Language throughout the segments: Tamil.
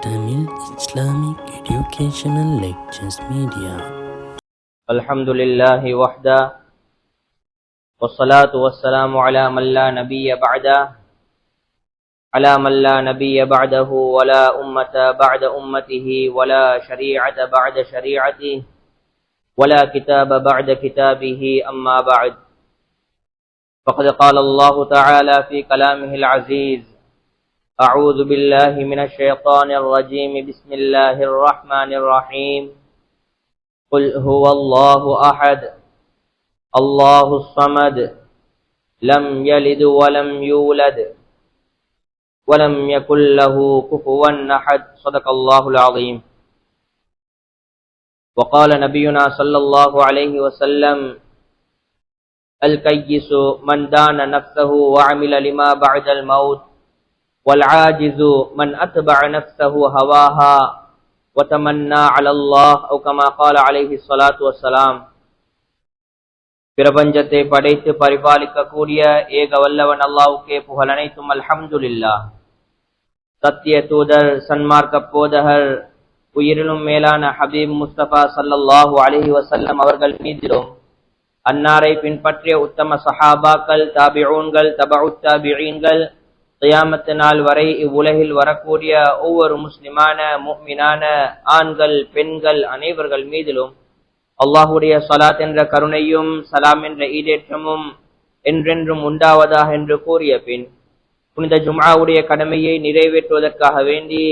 Tamil Islamic Educational Lectures Media. الحمد لله وحده والصلاة والسلام على من لا نبي بعده على من لا نبي بعده ولا أمة بعد أمته ولا شريعة بعد شريعته ولا كتاب بعد كتابه أما بعد فقد قال الله تعالى في كلامه العزيز أعوذ بالله من الشيطان الرجيم. بسم الله الرحمن الرحيم. قل هو الله أحد. الله الصمد. لم يلد ولم يولد. ولم يكن له كفوا أحد. صدق الله العظيم. وقال نبينا صلى الله عليه وسلم الكيس من دان نفسه وعمل لما بعد الموت. والعاجز من أتبع نفسه هواها وتمنى على الله أو كما قال عليه الصلاة والسلام பிரபஞ்சத்தை படைத்து பரிபாலிக்கக்கூடிய ஏக வல்லவன் அல்லாவுக்கே புகழ் அனைத்தும் அல்ஹம்துலில்லா சத்திய தூதர் சன்மார்க்க போதகர் உயிரிலும் மேலான ஹபீப் முஸ்தபா சல்லல்லாஹு அலஹி வசல்லம் அவர்கள் மீதிலும் அன்னாரை பின்பற்றிய உத்தம சஹாபாக்கள் தாபிஊன்கள் தபஉத் தாபிஈன்கள் கியாமத்து நாள் வரை இவ்வுலகில் வரக்கூடிய ஒவ்வொரு முஸ்லிமான முக்மினான ஆண்கள் பெண்கள் அனைவர்கள் மீதிலும் அல்லாஹுடைய சலாத் என்ற கருணையும் சலாம் என்ற ஈடேற்றமும் என்றென்றும் உண்டாவதாக என்று கூறிய பின் புனித ஜும்ஆவுடைய கடமையை நிறைவேற்றுவதற்காக வேண்டி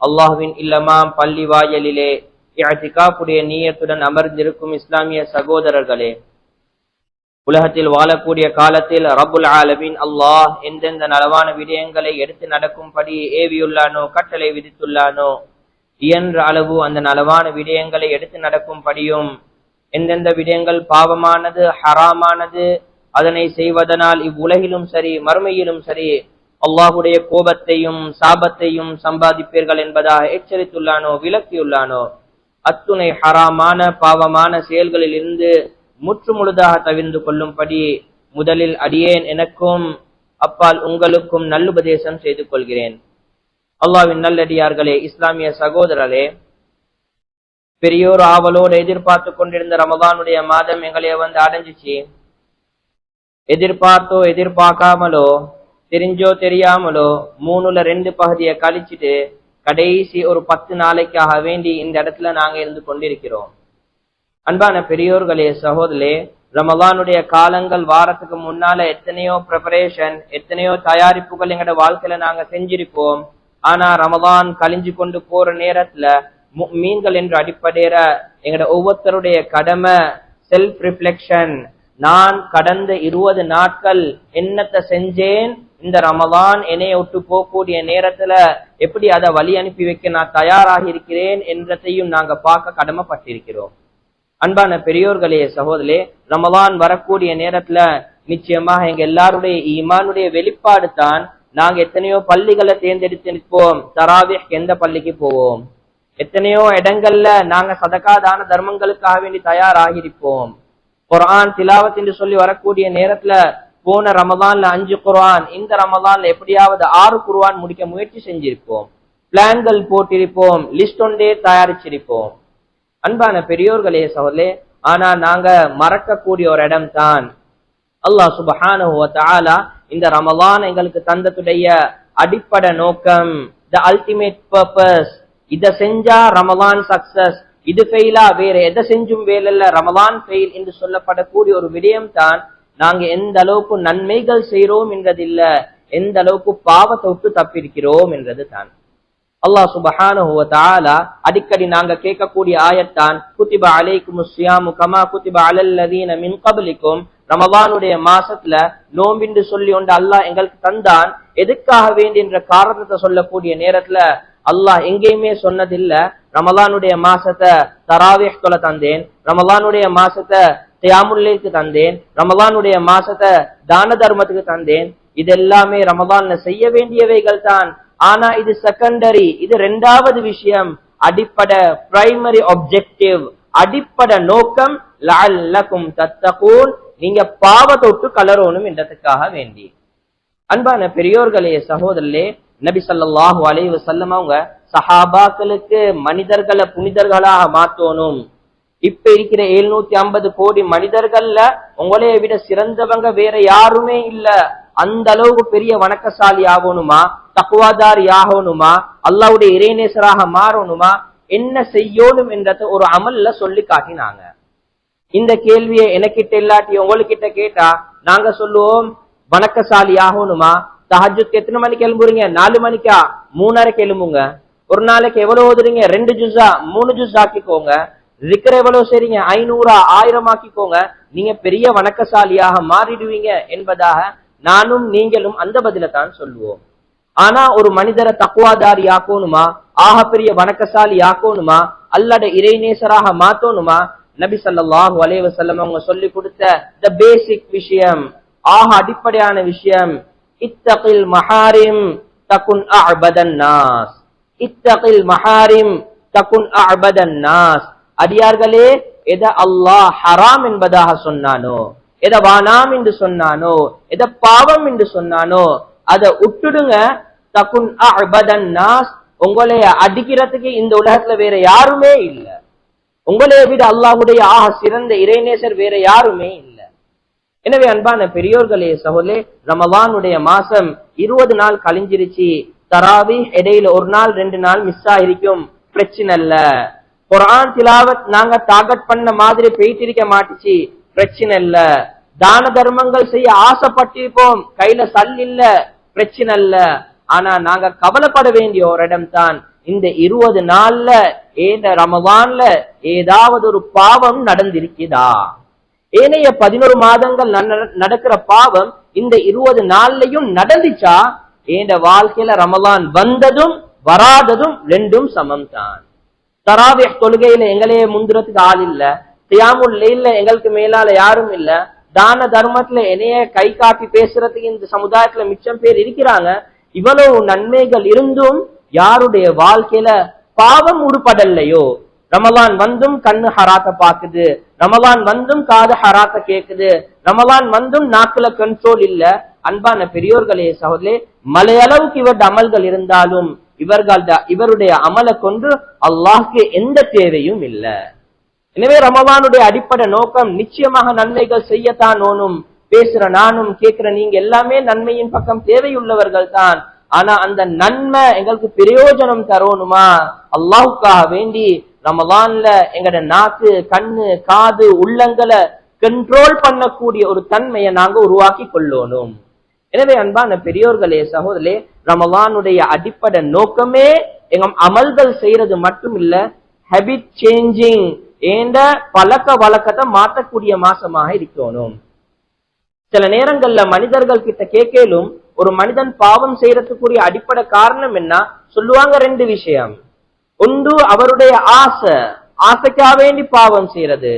அல்லாஹுவின் இல்லமாம் பள்ளி வாயலிலே இஅத்திகாஃபுடைய நீயத்துடன் அமர்ந்திருக்கும் இஸ்லாமிய சகோதரர்களே உலகத்தில் வாழக்கூடிய காலத்தில் ரபுல் ஆலமின் அல்லாஹ் எந்தெந்த நலவான விடயங்களை எடுத்து நடக்கும்படி ஏவியுள்ளானோ கட்டளை விதித்துள்ளானோ இயன்ற அளவு அந்த நலவான விடயங்களை எடுத்து நடக்கும்படியும் எந்தெந்த விடயங்கள் பாவமானது ஹராமானது அதனை செய்வதனால் இவ்வுலகிலும் சரி மறுமையிலும் சரி அல்லாஹுடைய கோபத்தையும் சாபத்தையும் சம்பாதிப்பீர்கள் என்பதாக எச்சரித்துள்ளானோ விளக்கியுள்ளானோ அத்துணை ஹராமான பாவமான செயல்களில் இருந்து முற்று முழுதாக தவிர்ந்து கொள்ளும்படி முதலில் அடியேன் எனக்கும் அப்பால் உங்களுக்கும் நல்லுபதேசம் செய்து கொள்கிறேன். அல்லாவின் நல்லடியார்களே இஸ்லாமிய சகோதரரே பெரியோர் ஆவலோடு எதிர்பார்த்து கொண்டிருந்த ரமதானுடைய மாதம் எங்களை வந்து அடைஞ்சிச்சு. எதிர்பார்த்தோ எதிர்பார்க்காமலோ தெரிஞ்சோ தெரியாமலோ மூணுல ரெண்டு பகுதியை கழிச்சிட்டு கடைசி ஒரு பத்து நாளைக்காக வேண்டி இந்த இடத்துல நாங்க இருந்து கொண்டிருக்கிறோம். அன்பான பெரியோர்களே சகோதரே ரமலானுடைய காலங்கள் வாரத்துக்கு முன்னால எத்தனையோ ப்ரிப்பரேஷன் எத்தனையோ தயாரிப்புகள் எங்களோட வாழ்க்கையில நாங்க செஞ்சிருப்போம். ஆனா ரமலான் கழிஞ்சு கொண்டு போற நேரத்துல மீன்கள் என்று அடிப்படையில எங்களோட ஒவ்வொருத்தருடைய கடமை செல்ஃப் ரிஃப்ளெக்ஷன் நான் கடந்த இருபது நாட்கள் என்னத்தை செஞ்சேன் இந்த ரமலான் என்னைய விட்டு போகக்கூடிய நேரத்துல எப்படி அதை வழி அனுப்பி வைக்க நான் தயாராகி இருக்கிறேன் என்றதையும் நாங்க பார்க்க கடமைப்பட்டிருக்கிறோம். அன்பான பெரியோர்களே சகோதரே ரமலான் வரக்கூடிய நேரத்துல நிச்சயமாக எங்க எல்லாருடைய ஈமானுடைய வெளிப்பாடு தான் நாங்க எத்தனையோ பள்ளிகளை தேர்ந்தெடுத்து நிற்போம் தராவிஹ் எந்த பள்ளிக்கு போவோம்? எத்தனையோ இடங்கள்ல நாங்க சதகா தான தர்மங்களுக்காக வேண்டி தயாராகிருப்போம் குரான் திலாவத் என்று சொல்லி வரக்கூடிய நேரத்துல போன ரமதான்ல அஞ்சு குர்ஆன் இந்த ரமதான்ல எப்படியாவது ஆறு குர்ஆன் முடிக்க முயற்சி செஞ்சிருப்போம். பிளான்கள் போட்டிருப்போம் லிஸ்ட் ஒன்றே தயாரிச்சிருப்போம். அன்பான பெரியோர்களே சகோதரே ஆனா நாங்க மறக்கக்கூடிய ஒரு இடம் தான் அல்லாஹ் சுபஹான இந்த ரமலான் எங்களுக்கு தந்ததுடைய அடிப்படை நோக்கம் த அல்டிமேட் பர்பஸ் இதை செஞ்சா ரமலான் சக்சஸ் இது ஃபெயிலா வேற எதை செஞ்சும் வேலைல்ல ரமலான் ஃபெயில் என்று சொல்லப்படக்கூடிய ஒரு விடயம் தான் நாங்க எந்த அளவுக்கு நன்மைகள் செய்யறோம் என்றதில்லை எந்த அளவுக்கு பாவத்தை விட்டு தப்பிருக்கிறோம் என்றது தான் அல்லாஹ் சுபஹானஹு தாலா அடிக்கடி நாங்க கேட்கக்கூடிய ஆயத்தான் குத்திப அலைக்கும் சியாமு கமா குத்திப அலல்லதீன மின் கபலிக்கும். ரமவானுடைய மாசத்துல நோம்பின்று சொல்லி ஒன்று அல்லாஹ் எங்களுக்கு தந்தான். எதுக்காக வேண்டின்ற காரணத்தை சொல்லக்கூடிய நேரத்துல அல்லாஹ் எங்கேயுமே சொன்னதில்ல. ரமலானுடைய மாசத்தை தராவேஹ் தொலை தந்தேன். ரமலானுடைய மாசத்தை தியாமுல்லைக்கு தந்தேன். ரமலானுடைய மாசத்தை தான தர்மத்துக்கு தந்தேன். இதெல்லாமே ரமலான்ல செய்ய வேண்டியவைகள் தான். ஆனா இது செகண்டரி இது ரெண்டாவது விஷயம். அடிப்படை பிரைமரி ஆப்ஜெக்டிவ் அடிப்படை நோக்கம் லல்லக்கும் தத்தகூன். நீங்க பாவத்தொட்டு கலரோனும் என்றதுக்காக வேண்டி. அன்பான பெரியோர்களே சகோதரர்களே நபி சல்லாஹூ அலைவு செல்லம் அவங்க சஹாபாக்களுக்கு மனிதர்களை புனிதர்களாக மாத்தோனும் இப்ப இருக்கிற 750 ஐம்பது கோடி மனிதர்கள்ல உங்களைய விட சிறந்தவங்க வேற யாருமே இல்ல. அந்த அளவுக்கு பெரிய வணக்கசாலி ஆகணுமா? தக்குவாதாரி ஆகணுமா? அல்லாவுடைய இறைநேசராக மாறணுமா? என்ன செய்யணும் என்றத ஒரு அமல்ல சொல்லி காட்டினாங்க. இந்த கேள்வியை எனக்கிட்ட இல்லாட்டி உங்ககிட்ட கேட்டா நாங்க சொல்லுவோம் வணக்கசாலி ஆகணுமா? தஹஜுக்கு எத்தனை மணிக்கு எழும்புறீங்க நாலு மணிக்கா? மூணரைக்கு எழும்புங்க ஒரு நாளைக்கு எவ்வளவு ஓதுறீங்க? ரெண்டு ஜூஸா மூணு ஜூஸ் ஆக்கிக்கோங்க. ரிக்கர் எவ்வளவு செய்றீங்க? ஐநூறா? ஆயிரம் ஆக்கிக்கோங்க. நீங்க பெரிய வணக்கசாலியாக மாறிடுவீங்க என்பதாக நானும் நீங்களும் அந்த பதில தான் சொல்லுவோம். ஆனா ஒரு மனிதரை தக்குவாதாரி ஆக்கணுமா? ஆகப்பெரிய பெரிய வணக்கசாலி ஆக்கணுமா? அல்லட இறைநேசராக மாத்தோணுமா? நபி சல்லாஹு அலைவசல்லம் அவங்க சொல்லி கொடுத்த த பேசிக் விஷயம் ஆக அடிப்படையான விஷயம் இத்தகில் மஹாரிம் தகுன் அஅபதன் நாஸ். இத்தகில் மஹாரிம் தகுன் அஅபதன் நாஸ். அடியார்களே எத அல்லாஹ் ஹராம் என்பதாக சொன்னானோ எதை வானாம் என்று சொன்னானோ எதை பாவம் என்று சொன்னானோ அதை விட்டுடுங்க. தகுன் நாஸ் உங்களைய அடிக்கிறதுக்கு இந்த உலகத்துல வேற யாருமே இல்ல. உங்களைய விட அல்லாஹுடைய ஆக சிறந்த இறைநேசர் வேற யாருமே இல்ல. எனவே அன்பான பெரியோர்களே சகோலே ரமவானுடைய மாசம் இருபது நாள் கழிஞ்சிருச்சு. தராவி இடையில ஒரு நாள் ரெண்டு நாள் மிஸ் ஆயிருக்கும். பிரச்சனை இல்ல. குரான் திலாவத் நாங்க டார்கெட் பண்ண மாதிரி போயிட்டு இருக்க மாட்டுச்சு. பிரச்சனை இல்ல. தான தர்மங்கள் செய்ய ஆசைப்பட்டிருப்போம். கையில சல் இல்ல. பிரச்சனை இல்ல. ஆனா நாங்க கவலைப்பட வேண்டிய ஒரு இடம் தான் இந்த இருபது நாள்ல ஏந்த ரமவான்ல ஏதாவது ஒரு பாவம் நடந்திருக்குதா? ஏனைய பதினோரு மாதங்கள் நட- நடக்கிற பாவம் இந்த இருபது நாள்லயும் நடந்துச்சா? ஏண்ட வாழ்க்கையில ரமலான் வந்ததும் வராததும் ரெண்டும் சமம் தான் தராவிய தொழுகையில எங்களையே முந்துறதுக்கு ஆள் இல்ல. தியாமுல் லைல்ல எங்களுக்கு மேலால யாரும் இல்ல. தான தர்மத்துல என்னைய கை காட்டி பேசுறதுக்கு இந்த சமுதாயத்துல மிச்சம் பேர் இருக்கிறாங்க. இவ்வளவு நன்மைகள் இருந்தும் யாருடைய வாழ்க்கையில பாவம் உருப்படலையோ? ரமலான் வந்தும் கண்ணு ஹராத்த பாக்குது. ரமலான் வந்தும் காது ஹராத்த கேக்குது. ரமலான் வந்தும் நாக்குல கண்ட்ரோல் இல்ல. அன்பான பெரியோர்களே சகோதரே மலையளவுக்கு இவருடைய அமல்கள் இருந்தாலும் இவர்கள் இவருடைய அமலை கொண்டு அல்லாஹ்க்கு எந்த தேவையும் இல்ல. எனவே ரமவானுடைய அடிப்படை நோக்கம் நிச்சயமாக நன்மைகள் செய்யத்தான் ஓனும் பேசுற நானும் கேட்கிற நீங்க எல்லாமே நன்மையின் பக்கம் தேவையுள்ளவர்கள் தான் ஆனா அந்த நன்மை எங்களுக்கு பிரயோஜனம் தரணுமா? அல்லாஹுக்காக வேண்டி ரமவான்ல எங்கட நாக்கு கண்ணு காது உள்ளங்களை கண்ட்ரோல் பண்ணக்கூடிய ஒரு தன்மையை நாங்க உருவாக்கி கொள்ளணும். எனவே அன்பான பெரியோர்களே சகோதரே ரமவானுடைய அடிப்படை நோக்கமே எங்க அமல்கள் செய்யறது மட்டும் இல்ல ஹேபிட் சேஞ்சிங் ஏண்ட பழக்க வழக்கத்தை மாற்றக்கூடிய மாசமாக இருக்கணும். சில நேரங்கள்ல மனிதர்கள் கிட்ட கேட்கலும் ஒரு மனிதன் பாவம் செய்யறதுக்குரிய அடிப்படை காரணம் என்ன? சொல்லுவாங்க ரெண்டு விஷயம். ஒன்று அவருடைய ஆசை. ஆசைக்காக வேண்டி பாவம் செய்யறது.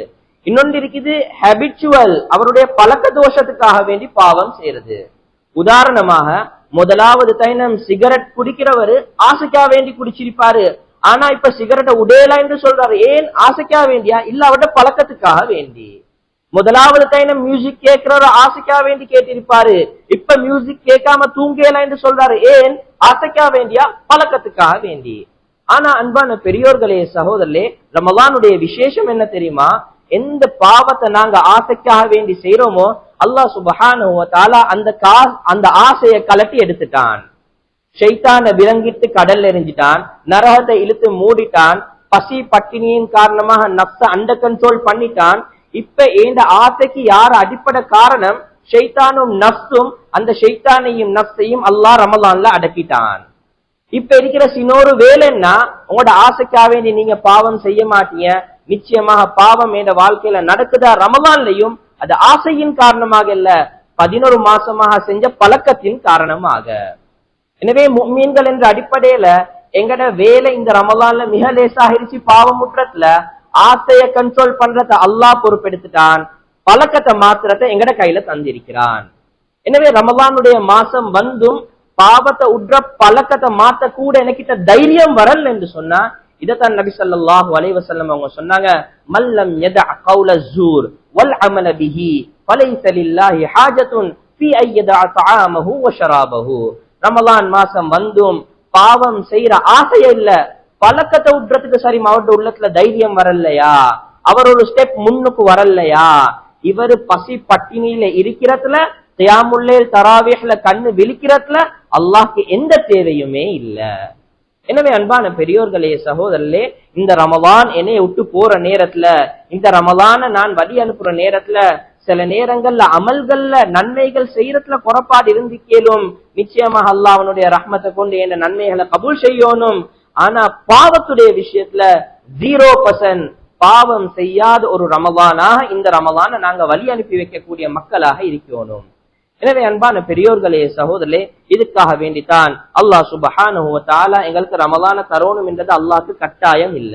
இன்னொன்று இருக்குது ஹேபிச்சுவல் அவருடைய பழக்க தோஷத்துக்காக வேண்டி பாவம் செய்யறது. உதாரணமாக முதலாவது தைனம் சிகரெட் குடிக்கிறவரு ஆசைக்காக வேண்டி குடிச்சிருப்பாரு. ஆனா இப்ப சிகரெட்டை உடையலா என்று சொல்றாரு. ஏன்? ஆசைக்காக வேண்டியா? இல்ல அவட்ட பழக்கத்துக்காக வேண்டி. முதலாவது கைன மியூசிக் கேட்கிறவர் ஆசைக்காக வேண்டி கேட்டிருப்பாரு. இப்ப மியூசிக் கேட்காம தூங்கலாம் என்று சொல்றாரு. ஏன்? ஆசைக்காக வேண்டியா? பழக்கத்துக்காக வேண்டி. ஆனா அன்பான பெரியோர்களே சகோதரர்களே ரமலானுடைய விசேஷம் என்ன தெரியுமா? எந்த பாவத்தை நாங்க ஆசைக்காக வேண்டி செய்யறோமோ அல்லாஹ் சுபஹானு வ அந்த கா அந்த ஆசையை கலட்டி எடுத்துட்டான். ஷைத்தான விலங்கிட்டு கடல்ல எரிஞ்சிட்டான் நரகத்தை இழுத்து மூடிட்டான் பசி பட்டினியின் காரணமாக நப்ச அண்டர் கண்ட்ரோல் பண்ணிட்டான். இப்ப இந்த ஆசைக்கு யார் அடிப்படை காரணம்? ஷைத்தானும் நப்சும் அந்த ஷைத்தானையும் நப்சையும் அல்லாஹ் ரமலான்ல அடக்கிட்டான். இப்ப இருக்கிற சினோரு வேலைன்னா உங்களோட ஆசைக்காவே நீங்க பாவம் செய்ய மாட்டீங்க. நிச்சயமாக பாவம் என்ற வாழ்க்கையில நடக்குதா? ரமலான்லையும் அது ஆசையின் காரணமாக இல்ல பதினோரு மாசமாக செஞ்ச பழக்கத்தின் காரணமாக. எனவே மீன்கள் என்ற அடிப்படையில எங்கட வேலை இந்த ரமலான்ல மிக லேசாகிருச்சு பாவம் முற்றத்துல ஆசைய கண்ட்ரோல் பண்றத அல்லாஹ் பொறுப்பெடுத்துட்டான். பழக்கத்தை மாத்திரத்தை எங்கட கையில தந்திருக்கிறான். எனவே ரமலானுடைய மாசம் வந்தும் பாவத்தை உற்ற பழக்கத்தை மாத்த கூட எனக்கிட்ட தைரியம் வரல என்று சொன்னா இதத்தான் நபி ஸல்லல்லாஹு அலைவசல்லம் அவங்க சொன்னாங்க மல்லம் எத அகௌல ஜூர் வல் அமல பிஹி பலை சலில்லாஹி ஹாஜத்துன் ஃபீ ஐயதா தாமஹு வ ஷராபஹு. ரமலான் மாசம் வந்தும் பாவம் செய்யற ஆசைய இல்ல. பழக்கத்தை விடுறதுக்கு சரி அவருடைய உள்ளத்துல தைரியம் வரலையா? அவர் ஒரு ஸ்டெப் முன்னுக்கு வரலையா? இவரு பசி பட்டினியில இருக்கிறதுல தியாமுல்லேல் தராவேஹ்ல கண்ணு விழிக்கிறதுல அல்லாஹ்க்கு எந்த தேவையுமே இல்ல. எனவே அன்பான பெரியோர்களே சகோதரர்களே இந்த ரமலான் என்னைய விட்டு போற நேரத்துல இந்த ரமலான நான் வழி அனுப்புற நேரத்துல சில நேரங்கள்ல அமல்கள்ல நன்மைகள் செய்யறதுல குறப்பாடு இருந்து கேளும் நிச்சயமாக அல்லாஹ் அவனுடைய ரஹ்மத்தை கொண்டு என்ன நன்மைகளை கபூல் செய்யணும் ஆனா பாவத்துடைய விஷயத்துல ஜீரோ பர்சன்ட் பாவம் செய்யாத ஒரு ரமவானாக இந்த ரமவான நாங்க வழி அனுப்பி வைக்கக்கூடிய மக்களாக இருக்கணும் எனவே அன்பான பெரியோர்களே சகோதரே இதுக்காக வேண்டித்தான் அல்லாஹ் சுபஹானஹு எங்களுக்கு ரமலான தரோணும் என்றது அல்லாஹ்க்கு கட்டாயம் இல்ல.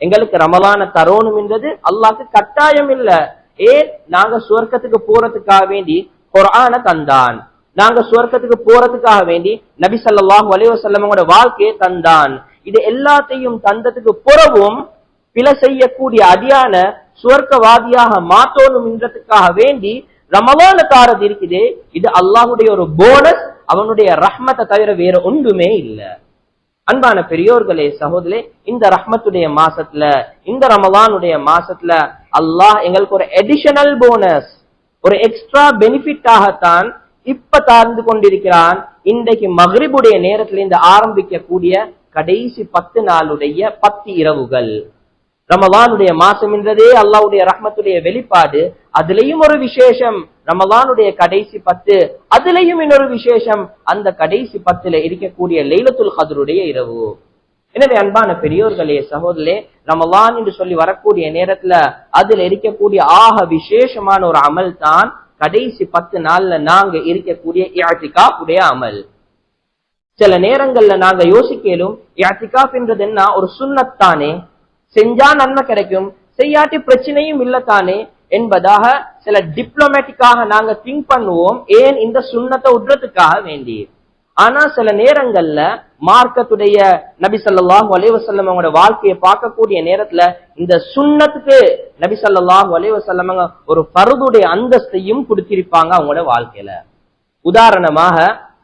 எங்களுக்கு ரமலான தரோணும் என்றது அல்லாஹ்க்கு கட்டாயம் இல்ல. ஏன் நாங்க சுவர்க்கத்துக்கு போறதுக்காக வேண்டி குரான தந்தான்? நாங்க சுவர்க்கத்துக்கு போறதுக்காக வேண்டி நபி ஸல்லல்லாஹு அலைவசல்லமோட வாழ்க்கையை தந்தான். இது எல்லாத்தையும் தந்ததுக்கு புறவும் பிழை செய்யக்கூடிய அடியான சுவர்க்கவாதியாக மாத்தோணும் என்றதுக்காக வேண்டி ரமலான தாரது இருக்குதே. இது அல்லாஹுடைய ஒரு போனஸ் அவனுடைய ரஹ்மத்தை தவிர வேற ஒன்றுமே இல்ல. அன்பான பெரியோர்களே சகோதரே இந்த ரஹ்மத்துடைய மாசத்துல இந்த ரமலானுடைய மாசத்துல அல்லாஹ் எங்களுக்கு ஒரு எடிஷனல் போனஸ் ஒரு எக்ஸ்ட்ரா பெனிஃபிட்டாகத்தான் இப்ப தாழ்ந்து கொண்டிருக்கிறான். இன்றைக்கு மகரிபுடைய நேரத்துல இந்த ஆரம்பிக்கக்கூடிய கடைசி பத்து நாளுடைய பத்து இரவுகள். ரமலானுடைய மாசம் என்றதே அல்லாவுடைய ரஹ்மத்துடைய வெளிப்பாடு. அதுலயும் ஒரு விசேஷம். ரமலானுடைய கடைசி பத்து. அதுலயும் இன்னொரு விசேஷம். அந்த கடைசி பத்துல இருக்கக்கூடிய லைலத்துல் கதருடைய இரவு. எனவே அன்பான பெரியோர்களே சகோதரே ரமலான் என்று சொல்லி வரக்கூடிய நேரத்துல அதுல இருக்கக்கூடிய ஆக விசேஷமான ஒரு அமல் தான் கடைசி பத்து நாள்ல நாங்க இருக்கக்கூடிய உடைய அமல். சில நேரங்கள்ல நாங்க யோசிக்கலும் என்றது என்ன? ஒரு சுண்ணத்தானே? செஞ்சா நன்மை கிடைக்கும். செய்யாட்டி பிரச்சனையும் இல்லத்தானே என்பதாக சில டிப்ளமேட்டிக்காக நாங்க திங்க் பண்ணுவோம். ஏன் இந்த சுண்ணத்தை உட்றதுக்காக வேண்டி? ஆனா சில நேரங்கள்ல மார்க்கத்துடைய நபி ஸல்லல்லாஹு அலைஹி அவங்களோட வாழ்க்கையை பார்க்கக்கூடிய நேரத்துல இந்த சுண்ணத்துக்கு நபி ஸல்லல்லாஹு அலைஹி ஒரு ஃபர்துடைய அந்தஸ்தையும் கொடுத்திருப்பாங்க அவங்களோட வாழ்க்கையில. உதாரணமாக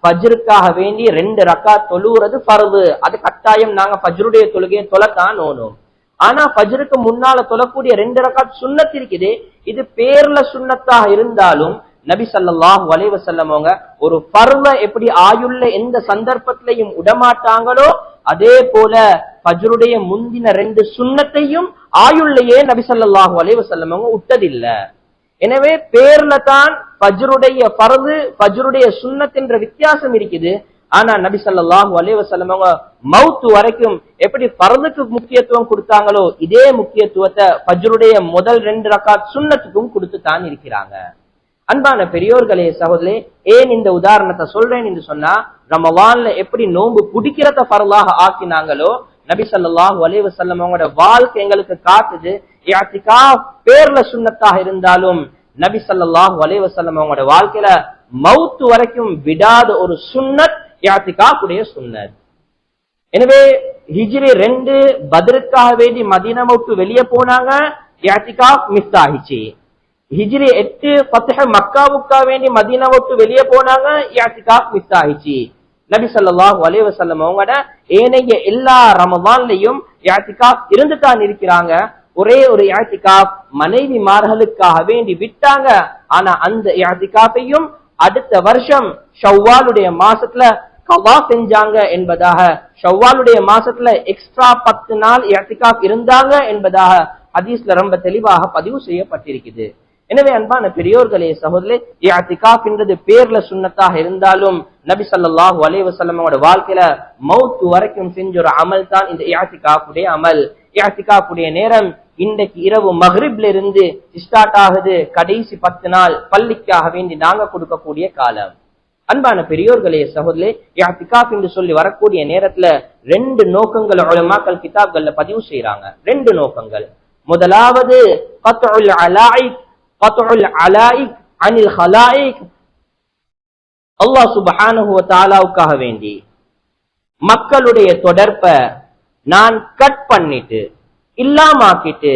ஃபஜ்ருக்காக வேண்டி ரெண்டு ரக்கா தொழுவுறது பருது அது கட்டாயம் நாங்க ஃபஜ்ருடைய தொழுகையை தொலைத்தான் ஓணும் ஆனா ஃபஜ்ருக்கு முன்னால தொழக்கூடிய ரெண்டு ரக்காத் சுண்ணத் இருக்குது. இது பேர்ல சுண்ணத்தாக இருந்தாலும் நபி சல்லாஹ் அலைஹி அவங்க ஒரு பர்வ எப்படி ஆயுள்ள எந்த சந்தர்ப்பத்திலையும் உடமாட்டாங்களோ அதே போல ஃபஜ்ருடைய முந்தின ரெண்டு சுண்ணத்தையும் ஆயுள்ளையே நபி சல்லாஹ் அலைஹி வஸல்லம் விட்டதில்ல எனவே பேர்ல தான் ஃபஜ்ருடைய பருது ஃபஜ்ருடைய சுண்ணத் என்ற வித்தியாசம் இருக்குது. ஆனா நபி சல்லாஹு அலைஹி அவங்க மவுத்து வரைக்கும் எப்படி பரதுக்கு முக்கியத்துவம் கொடுத்தாங்களோ இதே முக்கியத்துவத்தை பஜ்ருடைய முதல் ரெண்டு ரக்காத் சுண்ணத்துக்கும் கொடுத்து தான் இருக்கிறாங்க. அன்பான பெரியோர்களே சகோதரே ஏன் இந்த உதாரணத்தை சொல்றேன் என்று சொன்னா ரமவான்ல எப்படி நோன்பு குடிக்கிறத ஃபர்லாக ஆக்கினாங்களோ நபி ஸல்லல்லாஹு அலைஹி அவங்களோட வாழ்க்கை எங்களுக்கு காட்டுது. பேர்ல சுன்னத்தாக இருந்தாலும் நபி ஸல்லல்லாஹு அலைஹி அவங்களோட வாழ்க்கையில மவுத்து வரைக்கும் விடாத ஒரு சுண்ணத் இஅ்திகாஃப் சுண்ணத் எனவே ஹிஜ்ரி ரெண்டு பதிலுக்காக வேண்டி மதீனா விட்டு வெளியே போனாங்க இஅ்திகாஃப் மிஸ் ஆகிச்சு ஹிஜ்ரி எட்டு பத்தஹ மக்காவுக்கா வேண்டி மதீனா விட்டு வெளியே போனாங்க இஅ்திகாஃப் மிஸ் ஆகிச்சு நபி சொல்லாஹு அலைஹி வசல்லம் அவங்களோட ஏனைய எல்லா ரமவான்லையும் யாத்திகா இருந்துதான் இருக்கிறாங்க. ஒரே ஒரு யாத்திகா மனைவி மார்களுக்காக வேண்டி விட்டாங்க. ஆனா அந்த யாத்திகாப்பையும் அடுத்த வருஷம் ஷவ்வாலுடைய மாசத்துல கவா செஞ்சாங்க என்பதாக. ஷவ்வாலுடைய மாசத்துல எக்ஸ்ட்ரா பத்து நாள் இஅ்திகாஃப் இருந்தாங்க என்பதாக ஹதீஸ்ல ரொம்ப தெளிவாக பதிவு செய்யப்பட்டிருக்குது. எனவே அன்பான பெரியோர்களே சகோதரே இஅ்திகாஃப் என்றது பேர்ல சுண்ணத்தாக இருந்தாலும் நபி சல்லாஹூ அலைஹி வாழ்க்கையில மவுத் வரைக்கும் செஞ்ச ஒரு அமல் தான் இந்த இஅ்திகாஃபுடைய அமல். இஅ்திகாஃபுடைய நேரம் இன்றைக்கு இரவு மஹ்ரிப்ல இருந்து ஸ்டார்ட் ஆகுது. கடைசி பத்து நாள் பள்ளிக்காக வேண்டி நாங்க கொடுக்கக்கூடிய காலம். அன்பான பெரியோர்களே சகோதரே இஅ்திகாஃப் என்று சொல்லி வரக்கூடிய நேரத்துல ரெண்டு நோக்கங்கள் உலமாக்கள் கிதாப்கள்ல பதிவு செய்யறாங்க ரெண்டு நோக்கங்கள். முதலாவது கத்உல் அலாயிக் கத்உல் அலாயிக் அனில் ஹலாயிக். அல்லாஹ் சுப்ஹானஹு வ வேண்டி மக்களுடைய தொடர்ப நான் கட் பண்ணிட்டு இல்லாமாக்கிட்டு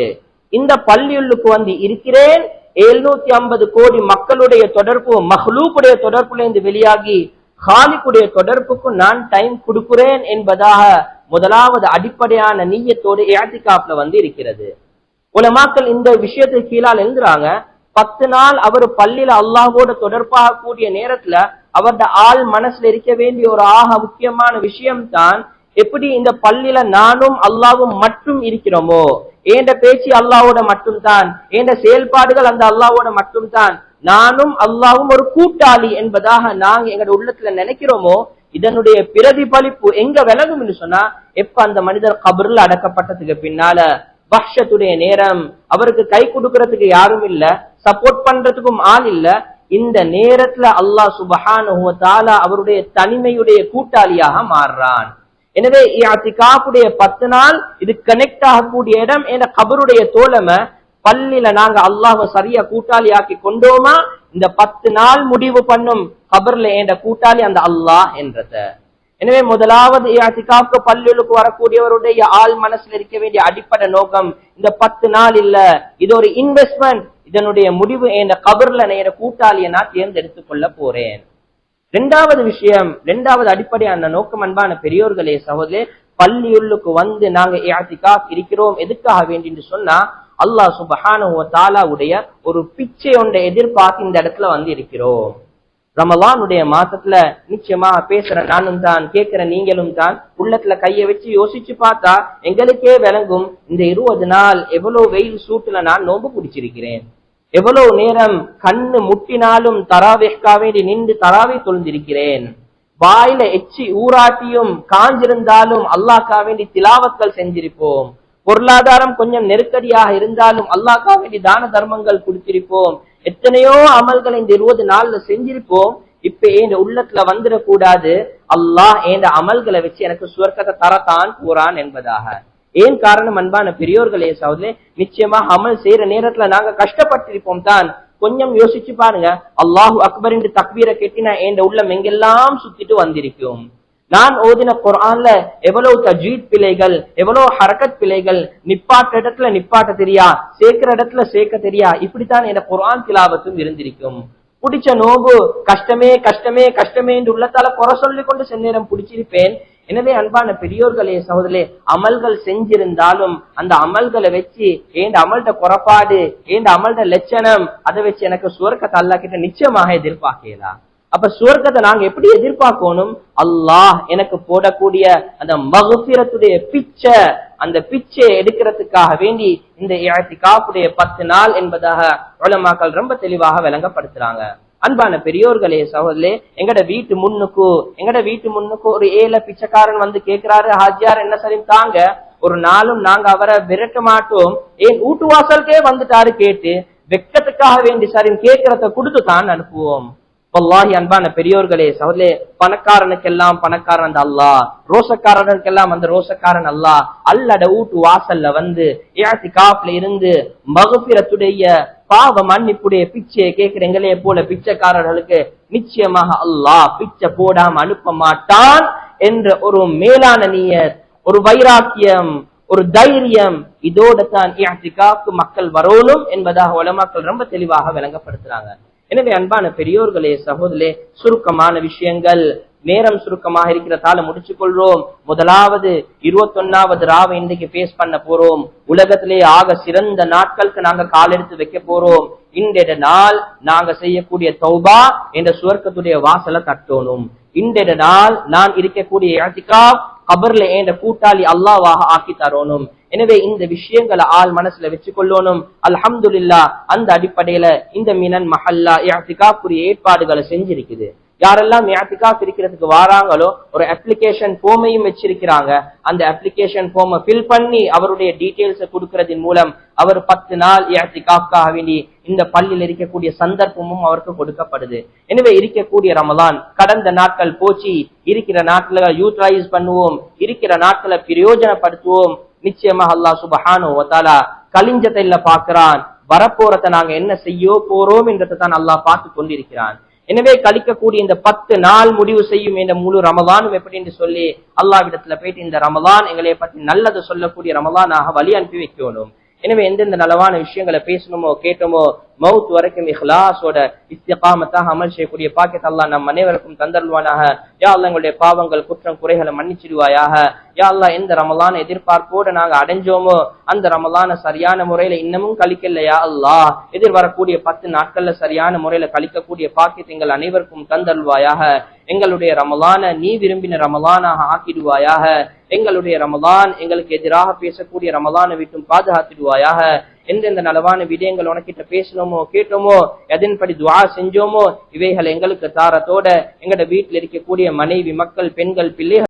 இந்த பள்ளியுள்ளுக்கு வந்து இருக்கிறேன் எழுநூத்தி ஐம்பது கோடி மக்களுடைய தொடர்பு மஹ்லூக்குடைய தொடர்புல இருந்து வெளியாகி ஹாலிக்குடைய தொடர்புக்கு நான் டைம் கொடுக்கிறேன் என்பதாக முதலாவது அடிப்படையான நீயத்தோடு ஏத்திகாப்ல வந்து இருக்கிறது. உலமாக்கள் இந்த விஷயத்துக்கு கீழால் எழுந்துறாங்க பத்து நாள் அவர் பள்ளியில அல்லாஹோட தொடர்பாக கூடிய நேரத்துல அவரது ஆள் மனசுல இருக்க வேண்டிய ஒரு ஆக முக்கியமான விஷயம் தான் எப்படி இந்த பள்ளியில நானும் அல்லாவும் மட்டும் இருக்கிறோமோ? ஏண்ட பேச்சு அல்லாவோட மட்டும்தான். ஏண்ட செயல்பாடுகள் அந்த அல்லாவோட மட்டும்தான். நானும் அல்லாவும் ஒரு கூட்டாளி என்பதாக நாங்க எங்களோட உள்ளத்துல நினைக்கிறோமோ? இதனுடைய பிரதிபலிப்பு எங்க விலகும் சொன்னா எப்ப அந்த மனிதர் கபர்ல அடக்கப்பட்டதுக்கு பின்னால? பக்ஷத்துடைய நேரம். அவருக்கு கை கொடுக்கறதுக்கு யாரும் இல்ல. சப்போர்ட் பண்றதுக்கும் ஆள் இல்ல. இந்த நேரத்துல அல்லாஹ் சுபஹான் அவருடைய தனிமையுடைய கூட்டாளியாக மாறுறான். எனவே இஅத்திகாஃபுடைய பத்து நாள் இது கனெக்ட் ஆகக்கூடிய இடம் என்ற கபருடைய தோழமை பள்ளியில நாங்க அல்லாஹ சரியா கூட்டாளி ஆக்கி கொண்டோமா? இந்த பத்து நாள் முடிவு பண்ணும் கபர்ல என்ற கூட்டாளி அந்த அல்லாஹ் என்றத. எனவே முதலாவது இஅத்திகாஃப்க்கு பள்ளிகளுக்கு வரக்கூடியவருடைய ஆள் மனசுல இருக்க வேண்டிய அடிப்படை நோக்கம் இந்த பத்து நாள் இல்ல இது ஒரு இன்வெஸ்ட்மெண்ட் இதனுடைய முடிவு என்ற கபர்ல என்ற கூட்டாளியை நான் தேர்ந்தெடுத்துக் கொள்ள போறேன். ரெண்டாவது விஷயம் ரெண்டாவது அடிப்படையான நோக்கம் அன்பான பெரியோர்களே சகோதரே பள்ளியுள்ளுக்கு வந்து நாங்க இஅத்திகாஃப் இருக்கிறோம் எதுக்காக வேண்டின்னு சொன்னா அல்லாஹ் சுபஹானஹு தாலாவுடைய ஒரு பிச்சை ஒன்றை எதிர்பார்த்து இந்த இடத்துல வந்து இருக்கிறோம் ரமலானுடைய மாசத்துல நிச்சயமா பேசுற நானும் தான் கேட்கிற நீங்களும் தான் உள்ளத்துல கைய வச்சு யோசிச்சு பார்த்தா எங்களுக்கே விளங்கும் இந்த இருபது நாள் எவ்வளவு வெயில் சூட்டுல நான் நோம்பு பிடிச்சிருக்கிறேன். எவ்வளவு நேரம் கண்ணு முட்டினாலும் தராவேக்கா வேண்டி நின்று தராவை தொழுந்திருக்கிறேன். வாயில எச்சி ஊராட்டியும் காஞ்சிருந்தாலும் அல்லாஹ்க்கா வேண்டி திலாவத்கள் செஞ்சிருப்போம். பொருளாதாரம் கொஞ்சம் நெருக்கடியாக இருந்தாலும் அல்லாக்கா வேண்டி தான தர்மங்கள் கொடுத்திருப்போம். எத்தனையோ அமல்களை இந்த இருபது நாள்ல செஞ்சிருப்போம். இப்ப என் உள்ளத்துல வந்துடக்கூடாது அல்லாஹ் என் அமல்களை வச்சு எனக்கு சுவர்க்கத்தை தரத்தான் போறான் என்பதாக. ஏன் காரணம் அன்பான பெரியோர்களே சகோதரே நிச்சயமா அமல் செய்யற நேரத்துல நாங்க கஷ்டப்பட்டிருப்போம் தான். கொஞ்சம் யோசிச்சு பாருங்க. அல்லாஹு அக்பர் என்று தக்பீரை கெட்டினா என் உள்ளம் எங்கெல்லாம் சுத்திட்டு வந்திருக்கும்? நான் ஓதின குரான்ல எவ்வளவு தஜீத் பிழைகள் எவ்வளவு ஹரக்கத் பிழைகள் நிப்பாட்ட இடத்துல நிப்பாட்ட தெரியா சேர்க்கிற இடத்துல சேர்க்க தெரியா இப்படித்தான் என் குரான் திலாவத்தும் இருந்திருக்கும். பிடிச்ச நோம்பு கஷ்டமே கஷ்டமே கஷ்டமே என்று உள்ளத்தால குறை சொல்லி கொண்டு செந்நேரம் பிடிச்சிருப்பேன். எனவே அன்பான பெரியோர்களே சகோதரே அமல்கள் செஞ்சிருந்தாலும் அந்த அமல்களை வச்சு ஏண்ட அமல்ட குறப்பாடு ஏண்ட அமல்ட லட்சணம் அதை வச்சு எனக்கு சுவர்க்கத்தை அல்லா கிட்ட நிச்சயமாக எதிர்பார்க்கலாம் அப்ப சுவர்க்கத்தை நாங்க எப்படி எதிர்பார்க்கணும்? அல்லாஹ் எனக்கு போடக்கூடிய அந்த மகுபிரத்துடைய பிச்சை அந்த பிச்சை எடுக்கிறதுக்காக வேண்டி இந்த காப்புடைய பத்து நாள் என்பதாக உலமாக்கள் ரொம்ப தெளிவாக விளங்கப்படுத்துறாங்க. அன்பான பெரியோர்களே சகோதரே எங்கட வீட்டு முன்னுக்கு எங்கட வீட்டு முன்னுக்கு ஒரு ஏழை பிச்சைக்காரன் வந்து கேட்கிறாரு ஹாஜியார் என்ன சரி தாங்க? ஒரு நாளும் நாங்க அவரை விரட்ட மாட்டோம். ஏன் ஊட்டு வாசலுக்கே வந்துட்டாரு கேட்டு வெக்கத்துக்காக வேண்டி சரின் கேட்கறத கொடுத்து தான் அனுப்புவோம். வல்லாஹி அன்பான பெரியோர்களே சகோதரே பணக்காரனுக்கெல்லாம் பணக்காரன் அந்த ரோசக்காரனுக்கெல்லாம் அந்த ரோசக்காரன் அல்லா அல்லட ஊட்டு வாசல்ல வந்து ஏத்தி காப்புல இருந்து மகுப்பிரத்துடைய பாவ மன்னிப்புடைய பிச்சையை கேட்கிற போல பிச்சைக்காரர்களுக்கு நிச்சயமாக அல்லாஹ் பிச்சை போடாம அனுப்ப மாட்டான் என்ற ஒரு மேலான நீயர் ஒரு வைராக்கியம் ஒரு தைரியம் இதோட தான் மக்கள் வரணும் என்பதாக உலமாக்கள் ரொம்ப தெளிவாக விளங்கப்படுத்துறாங்க. எனவே அன்பான பெரியோர்களே சகோதரே சுருக்கமான விஷயங்கள். நேரம் சுருக்கமாக இருக்கிறதால முடிச்சு கொள்றோம் முதலாவது இருபத்தொன்னாவது ராவை இன்றைக்கு பேஸ் பண்ண போறோம். உலகத்திலே ஆக சிறந்த நாட்களுக்கு நாங்க கால் எடுத்து வைக்க போறோம். இன்றைய நாள் நாங்க செய்யக்கூடிய தௌபா என்ற சுவர்க்கத்துடைய வாசலை தட்டோனும் இன்றைய நாள் நான் இருக்கக்கூடிய இடத்துக்கா கபர்ல என்ற கூட்டாளி அல்லாவாக ஆக்கி தரணும். எனவே இந்த விஷயங்களை ஆள் மனசுல வச்சு கொள்ளணும் அல்ஹம்துலில்லா அந்த அடிப்படையில இந்த மினன் மஹல்லா இழத்துக்காக்குரிய ஏற்பாடுகளை செஞ்சிருக்குது. யாரெல்லாம் இஅ்திகாஃப் இருக்கிறதுக்கு வாராங்களோ ஒரு அப்ளிகேஷன் ஃபார்மையும் வச்சிருக்கிறாங்க. அந்த அப்ளிகேஷன் ஃபார்மை ஃபில் பண்ணி அவருடைய டீட்டெயில்ஸை கொடுக்கறதின் மூலம் அவர் பத்து நாள் இஅ்திகாஃப்காக வேண்டி இந்த பள்ளியில் இருக்கக்கூடிய சந்தர்ப்பமும் அவருக்கு கொடுக்கப்படுது. எனவே இருக்கக்கூடிய ரமலான் கடந்த நாட்கள் போச்சு. இருக்கிற நாட்களை யூட்டிலைஸ் பண்ணுவோம். இருக்கிற நாட்களை பிரயோஜனப்படுத்துவோம். நிச்சயமாக அல்லாஹ் சுபஹானு வத்தாலா கலிஞ்சத்தை பாக்குறான் வரப்போறத நாங்க என்ன செய்ய போறோம் என்றதை தான் அல்லாஹ் பார்த்து கொண்டிருக்கிறான். எனவே கழிக்கக்கூடிய இந்த பத்து நாள் முடிவு செய்யும் இந்த முழு ரமதானும் எப்படி என்று சொல்லி அல்லாவிடத்துல போயிட்டு இந்த ரமதான் எங்களை பற்றி நல்லது சொல்லக்கூடிய ரமதானாக வழி அனுப்பி வைக்கணும். எனவே எந்தெந்த நலவான விஷயங்களை பேசணுமோ கேட்டோமோ மவுத் வரைக்கும் இஹ்லாஸோட இஸ்திகாமத்தாக அமல் செய்யக்கூடிய பாக்கியத்தை அல்லா நம் அனைவருக்கும் தந்தருவானாக யா அல்லா எங்களுடைய பாவங்கள் குற்றம் குறைகளை மன்னிச்சிடுவாயாக. யா அல்லாஹ் எந்த ரமலான எதிர்பார்ப்போடு நாங்கள் அடைஞ்சோமோ அந்த ரமலான சரியான முறையில இன்னமும் கழிக்கலையா அல்லாஹ். எதிர்வரக்கூடிய பத்து நாட்கள்ல சரியான முறையில கழிக்கக்கூடிய பாக்கியத்தை எங்கள் அனைவருக்கும் தந்தருவாயாக எங்களுடைய ரமலான நீ விரும்பின ரமலானாக ஆக்கிடுவாயாக. எங்களுடைய ரமலான் எங்களுக்கு எதிராக பேசக்கூடிய ரமலானை விட்டும் பாதுகாத்திடுவாயாக. எந்தெந்த நலவான விடயங்கள் உனக்கிட்ட பேசணுமோ கேட்டோமோ எதன்படி துவா செஞ்சோமோ இவைகள் எங்களுக்கு தாரத்தோட எங்கட வீட்டில் இருக்கக்கூடிய மனைவி மக்கள் பெண்கள் பிள்ளைகள்